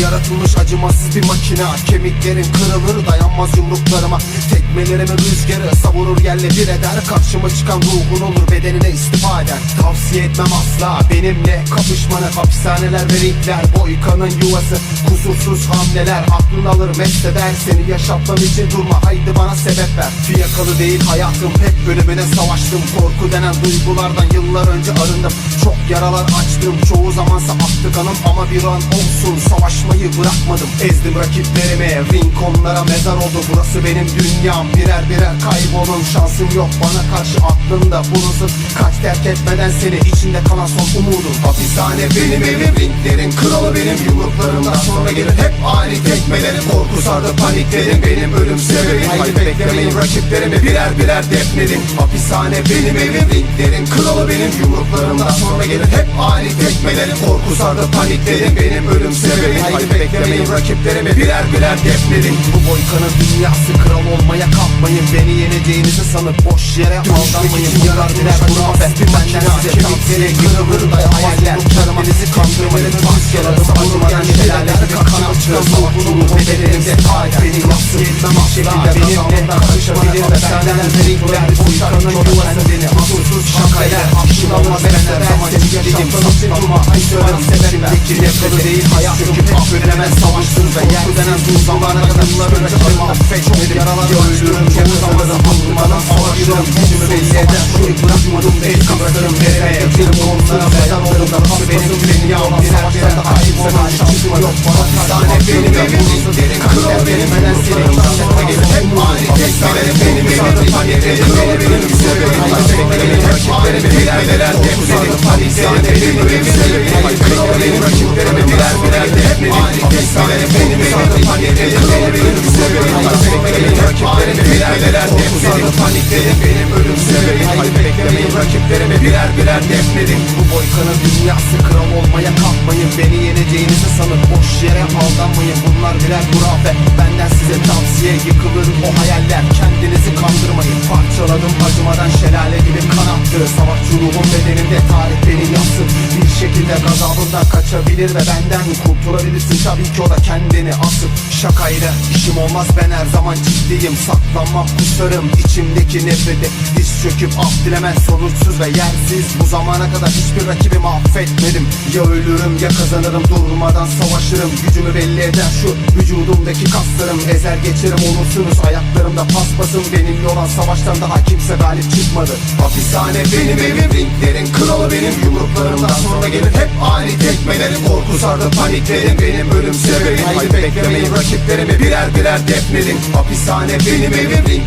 yaratılmış acımasız bir makine. Kemiklerin kırılır dayanmaz yumruklarıma. Tekmelerimin rüzgarı savurur yerle bir eder. Karşıma çıkan ruhun olur bedenine istifa eder. Tavsiye etmem asla benimle kapışmanı Hapishaneler ve ringler boykanın yuvası Kusursuz hamleler. Aklın alır mest eder. Seni yaşatmam için durma haydi bana sebep ver. Fiyakalı değil hayatım hep ölümüne savaştım. Korku denen duygulardan yıllar önce arındım. Çok yaralar açtım çoğu zamansa aktı kanım Ama bir an olsun savaşmayı bırakmadım. Ezdim rakiplerimi ring onlara mezar oldu Burası benim dünyam birer birer kaybolun. Şansım yok bana karşı aklında bulunsun. Kaç terk etmeden seni içinde kalan son umudum. Hapishane benim evim ringlerin kralı benim. Yumruklarımdan sonra gelir hep ani tekmelerim. Korku sardı paniklerim benim ölüm sebebim. Haydi beklemeyin rakiplerimi birer birer defnedim. Hapishane benim evim ringlerin kralı benim. Yumruklarımdan sonra gelir hep ani tekmelerim. Korku sardı paniklerim benim ölüm sebebim Haydi beklemeyin rakiplerimi birer birer defnedim Bu boykanın dünyası kral olmaya kalkmayın Beni yeneceğinizi sanıp boş yere aldanmayın Yarar birer hurafe bir makine Kemikleri kırılır da hayaller Kendinizi kandırmayın Maskeladım acımadan şelale gibi kan açtım Ruhunumu bedenimde tarih beni yapsın Yetmem asla benimle karışabilir ve benden Ringler boykanın yuvası beni Asursuz şakayla Aşın olmaz benler zaman Yaşamdan için durma Ay söylerim severimdeki nefret değil hayat Çöküp affedilemez savaştır ve yer denen bu zamana kadar önce acıma affetmedim. Yaralar ölürüm çoğu zamanı durmadan savaşırım. Gücümü belli eder şu bırakmadım. Değil Kaslarım nereye bir onlara mezar olurum da Pas benim dünyam birer birer kaybolur Şansım yok. Bana hastane benim evim Derin kral benim beden seni işletme gelir Hep ani tekmelerim benim evim Panyerim benim evim. Sebebim Tekmelerim benim evim Panyerim benim evim Sebebim Beklerim rakiplerimi birer birer Paniklerim benim birer birer defnedim Bu boykanın dünyası kral olmaya kalkmayın Beni yeneceğinizi sanıp boş yere aldanmayın Bunlar birer hurafe benden size tavsiye Yıkılır o hayaller. Kendinizi kandırmayın. Parçaladım acımadan şelale gibi kan aktı Savaşçı ruhum bedenimde tarih beni yapsın Bir şekilde gazabından kaçabilir ve benden kurtulabilirsin. Tabii ki o da kendini asıp şakayla işim olmaz ben her zaman ciddiyim. Saklanmam kusarım içimdeki nefreti Diz çöküp af dilemez sonuçsuz ve yersiz. Bu zamana kadar hiçbir rakibimi affetmedim. Ya ölürüm ya kazanırım. Durmadan savaşırım. Gücümü belli eden şu vücudumdaki kaslarım. Ezer geçerim olursunuz. Ayaklarımda paspasım. Benimle olan savaştan daha kimse galip çıkmadı. Hapishane benim evim ringlerin kralı benim. Yumruklarımdan sonra gelir hep ani tekmelerim. Korku sardı paniklerim benim ölüm sebebim Haydi beklemeyin rakiplerimi birer birer defnedim Hapishane benim evim ring